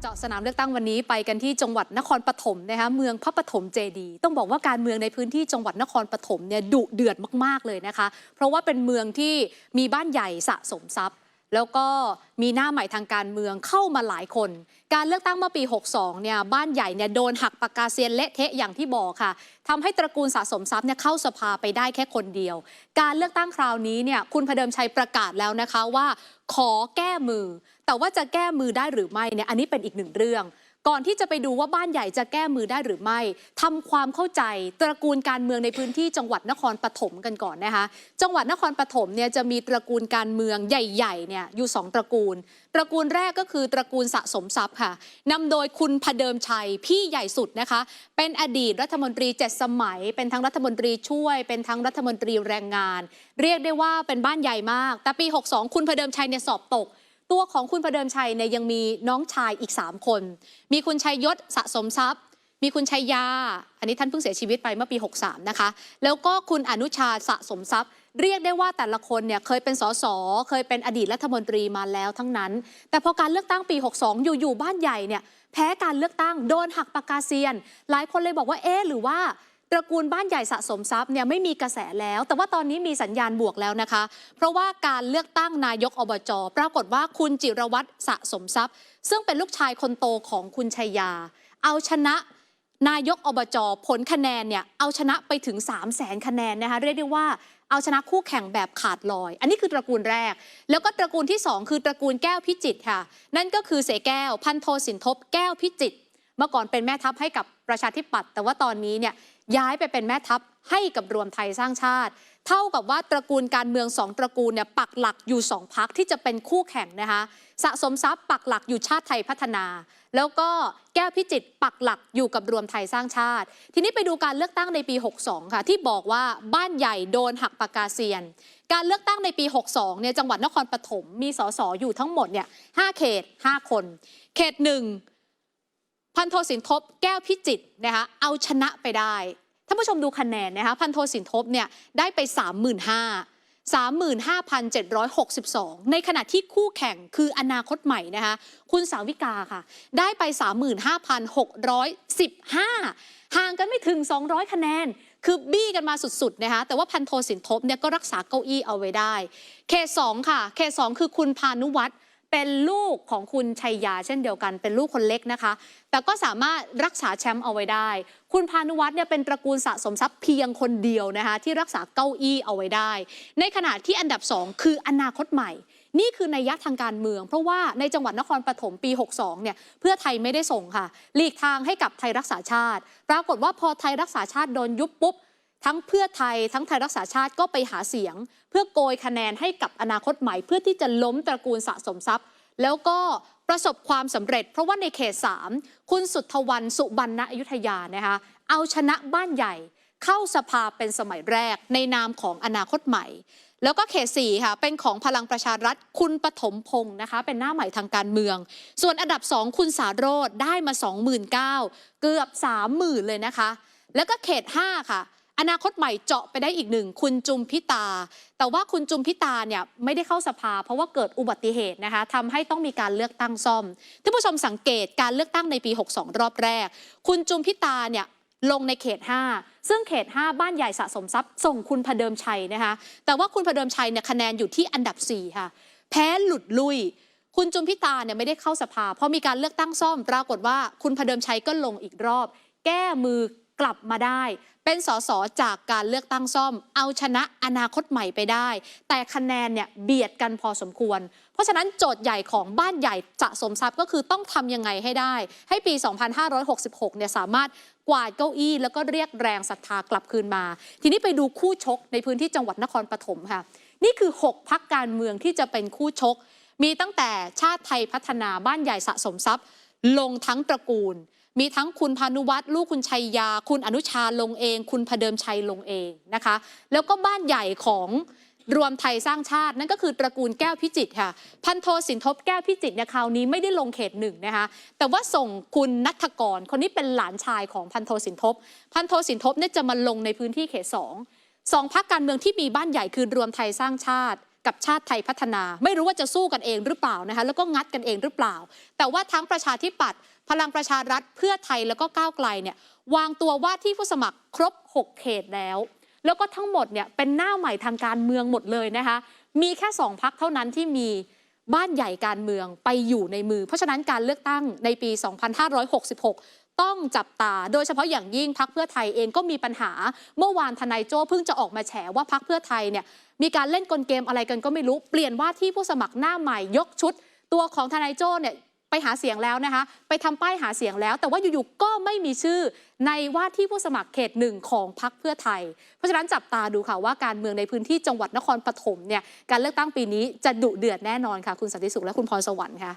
เจาะสนามเลือกตั้งวันนี้ไปกันที่จังหวัดนครปฐมนะคะเมืองพระปฐมเจดี ต้องบอกว่าการเมืองในพื้นที่จังหวัดนครปฐมเนี่ยดุเดือดมากๆเลยนะคะ เพราะว่าเป็นเมืองที่มีบ้านใหญ่สะสมทรัพย์ แล้วก็มีหน้าใหม่ทางการเมืองเข้ามาหลายคน การเลือกตั้งเมื่อปี 62 เนี่ยบ้านใหญ่เนี่ยโดนหักปากกาเซียนเละเทะอย่างที่บอกค่ะทำให้ตระกูลสะสมทรัพย์เนี่ยเข้าสภาไปได้แค่คนเดียว การเลือกตั้งคราวนี้เนี่ยคุณพเดิมชัยประกาศแล้วนะคะว่า ขอแก้มือ แต่ว่าจะแก้มือได้หรือไม่เนี่ยอันนี้เป็นอีกหนึ่งเรื่อง ก่อนที่จะไปดูว่าบ้านใหญ่จะแก้มือได้หรือไม่ทำความเข้าใจตระกูลการเมืองในพื้นที่จังหวัดนครปฐมกันก่อนนะคะ จังหวัดนครปฐมเนี่ยจะมีตระกูลการเมืองใหญ่ๆเนี่ยอยู่สองตระกูล ตระกูลแรกก็คือตระกูลสะสมทรัพย์ค่ะนำโดยคุณพเดิมชัยพี่ใหญ่สุดนะคะ เป็นอดีตรัฐมนตรีเจ็ดสมัย เป็นทั้งรัฐมนตรีช่วย เป็นทั้งรัฐมนตรีแรงงาน เรียกได้ว่าเป็นบ้านใหญ่มาก แต่ปี 62 คุณพเดิมชัยเนี่ยสอบตก ตัวของคุณประเดิมชัยเนี่ยยังมีน้องชายอีก 3 คน มีคุณชัยยศสะสมทรัพย์ มีคุณชัยยา อันนี้ท่านเพิ่งเสียชีวิตไปเมื่อปี 63 นะคะ แล้วก็คุณอนุชาสะสมทรัพย์ เรียกได้ว่าแต่ละคนเนี่ยเคยเป็นสสเคยเป็นอดีตรัฐมนตรีมาแล้วทั้งนั้น แต่พอการเลือกตั้งปี 62 อยู่ๆบ้านใหญ่เนี่ยแพ้การเลือกตั้งโดนหักปากกาเซียน หลายคนเลยบอกว่าเอ๊หรือว่า ตระกูลบ้านใหญ่สะสมทรัพย์เนี่ยไม่มีกระแสแล้ว แต่ว่าตอนนี้มีสัญญาณบวกแล้วนะคะ เพราะว่าการเลือกตั้งนายกอบจปรากฏว่าคุณจิรวัตรสะสมทรัพย์ ซึ่งเป็นลูกชายคนโตของคุณชัยยา เอาชนะนายกอบจผลคะแนนเนี่ยเอาชนะไปถึง 3 0 0แสนคะแนนนะคะเรียกได้ว่าเอาชนะคู่แข่งแบบขาดลอย อันนี้คือตระกูลแรก แล้วก็ตระกูลที่ 2 คือตระกูลแก้วพิจิตรค่ะ นั่นก็คือเสแก้ว พันโทสินทบแก้วพิจิตรเมื่อก่อนเป็นแม่ทัพให้กับประชาธิปัตย์แต่ว่าตอนนี้เนี่ย ย้ายไปเป็นแม่ทัพให้กับรวมไทยสร้างชาติ เท่ากับว่าตระกูลการเมืองสองตระกูลเนี่ยปักหลักอยู่สองพักที่จะเป็นคู่แข่งนะคะสะสมทรัพย์ปักหลักอยู่ชาติไทยพัฒนา แล้วก็แก้วพิจิตรปักหลักอยู่กับรวมไทยสร้างชาติ ทีนี้ไปดูการเลือกตั้งในปี 62 ค่ะ ที่บอกว่าบ้านใหญ่โดนหักปากกาเซียน การเลือกตั้งในปี 62เนี่ยจังหวัดนครปฐมมีสสอยู่ทั้งหมดเนี่ย5เขต 5 คน เขตหนึ่ง พันโทสินทบแก้วพิจิตนะคะเอาชนะไปได้ท่านผู้ชมดูคะแนนนะคะพันโทสินทบเนี่ยได้ไป 35,000 35,762 ในขณะที่คู่แข่งคืออนาคตใหม่นะคะคุณสาวิกาค่ะ ได้ไป 35,615 ห่างกันไม่ถึง 200 คะแนน คือบี้กันมาสุดๆนะคะแต่ว่าพันโทสินทบเนี่ยก็รักษาเก้าอี้เอาไว้ได้ เขตสองค่ะ เขตสองคือคุณพานุวัตร เป็นลูกของคุณชัยยาเช่นเดียวกัน เป็นลูกคนเล็กนะคะ แต่ก็สามารถรักษาแชมป์เอาไว้ได้ คุณพานุวัฒน์เนี่ยเป็นตระกูลสะสมทรัพย์เพียงคนเดียวนะคะที่รักษาเก้าอี้เอาไว้ได้ ในขณะที่อันดับสองคืออนาคตใหม่ นี่คือนัยยะทางการเมือง เพราะว่าในจังหวัดนครปฐมปี 62 เนี่ยเพื่อไทยไม่ได้ส่งค่ะหลีกทางให้กับไทยรักษาชาติ ปรากฏว่าพอไทยรักษาชาติโดนยุบปุ๊บ ทั้งเพื่อไทยทั้งไทยรักษาชาติก็ไปหาเสียง เพื่อโกยคะแนนให้กับอนาคตใหม่ เพื่อที่จะล้มตระกูลสะสมทรัพย์ แล้วก็ประสบความสำเร็จ เพราะว่าในเขต 3 คุณสุทธวันสุบรรณอยุธยานะคะเอาชนะบ้านใหญ่ เข้าสภาเป็นสมัยแรกในนามของอนาคตใหม่ แล้วก็เขต4ค่ะเป็นของพลังประชารัฐคุณปฐมพงศ์นะคะ เป็นหน้าใหม่ทางการเมือง ส่วนอันดับ2คุณสาโรธได้มา 29,000เกือบ 30,000 เลยนะคะ แล้วก็เขต 5 ค่ะ อนาคตใหม่เจาะไปได้อีกหนึ่งคุณจุมพิตา แต่ว่าคุณจุมพิตาเนี่ยไม่ได้เข้าสภา เพราะว่าเกิดอุบัติเหตุนะคะทำให้ต้องมีการเลือกตั้งซ่อมท่านผู้ชมสังเกตการเลือกตั้งในปี 62 รอบแรก คุณจุมพิตาเนี่ยลงในเขต 5 ซึ่งเขต 5 บ้านใหญ่สะสมทรัพย์ส่งคุณพเดิมชัยนะคะแต่ว่าคุณพเดิมชัยเนี่ยคะแนนอยู่ที่อันดับ 4 ค่ะ แพ้หลุดลุยคุณจุมพิตาเนี่ยไม่ได้เข้าสภา เพราะมีการเลือกตั้งซ่อม ปรากฏว่าคุณพเดิมชัยก็ลงอีกรอบ แก้มือกลับมาได้ เป็นสสจากการเลือกตั้งซ่อม เอาชนะอนาคตใหม่ไปได้ แต่คะแนนเนี่ยเบียดกันพอสมควร เพราะฉะนั้นโจทย์ใหญ่ของบ้านใหญ่สะสมทรัพย์ก็คือต้องทำยังไงให้ได้ ให้ปี 2566 เนี่ยสามารถกวาดเก้าอี้ แล้วก็เรียกแรงศรัทธากลับคืนมา ทีนี้ไปดูคู่ชกในพื้นที่จังหวัดนครปฐมค่ะ นี่คือ 6 พักการเมืองที่จะเป็นคู่ชก มีตั้งแต่ชาติไทยพัฒนาบ้านใหญ่สะสมทรัพย์ ลงทั้งตระกูล มีทั้งคุณพานุวัตรลูกคุณชัยยา คุณอนุชาลงเอง คุณพเดิมชัยลงเองนะคะ แล้วก็บ้านใหญ่ของรวมไทยสร้างชาตินั่นก็คือตระกูลแก้วพิจิตรค่ะ พันโทสินทบแก้วพิจิตรเนี่ยคราวนี้ไม่ได้ลงเขตหนึ่งนะคะแต่ว่าส่งคุณนัทกรคนนี้เป็นหลานชายของพันโทสินทบ พันโทสินทบเนี่ยจะมาลงในพื้นที่เขตสองสองพักการเมืองที่มีบ้านใหญ่คือรวมไทยสร้างชาติ กับชาติไทยพัฒนา ไม่รู้ว่าจะสู้กันเองหรือเปล่านะคะแล้วก็งัดกันเองหรือเปล่า แต่ว่าทั้งประชาธิปัตย์พลังประชารัฐเพื่อไทยแล้วก็ก้าวไกลเนี่ยวางตัวว่าที่ผู้สมัครครบ 6 เขตแล้ว แล้วก็ทั้งหมดเนี่ยเป็นหน้าใหม่ทางการเมืองหมดเลยนะคะมีแค่สองพักเท่านั้นที่มีบ้านใหญ่การเมืองไปอยู่ในมือ เพราะฉะนั้นการเลือกตั้งในปี 2566 ต้องจับตา โดยเฉพาะอย่างยิ่งพักเพื่อไทยเองก็มีปัญหา เมื่อวานทนายโจ้เพิ่งจะออกมาแฉว่าพักเพื่อไทยเนี่ย มีการเล่นกลเกมอะไรกันก็ไม่รู้ เปลี่ยนว่าที่ผู้สมัครหน้าใหม่ยกชุด ตัวของทนายโจ้เนี่ยไปหาเสียงแล้วนะคะ ไปทำป้ายหาเสียงแล้ว แต่ว่าอยู่ๆก็ไม่มีชื่อในว่าที่ผู้สมัครเขตหนึ่งของพักเพื่อไทย เพราะฉะนั้นจับตาดูค่ะว่าการเมืองในพื้นที่จังหวัดนครปฐมเนี่ยการเลือกตั้งปีนี้จะดุเดือดแน่นอนค่ะ คุณสันติสุขและคุณพรสวรรค์ค่ะ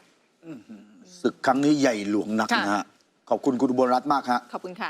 ศึกครั้งนี้ใหญ่หลวงนักค่ะนะฮะขอบคุณคุณอุบลรัตน์มากฮะขอบคุณค่ะ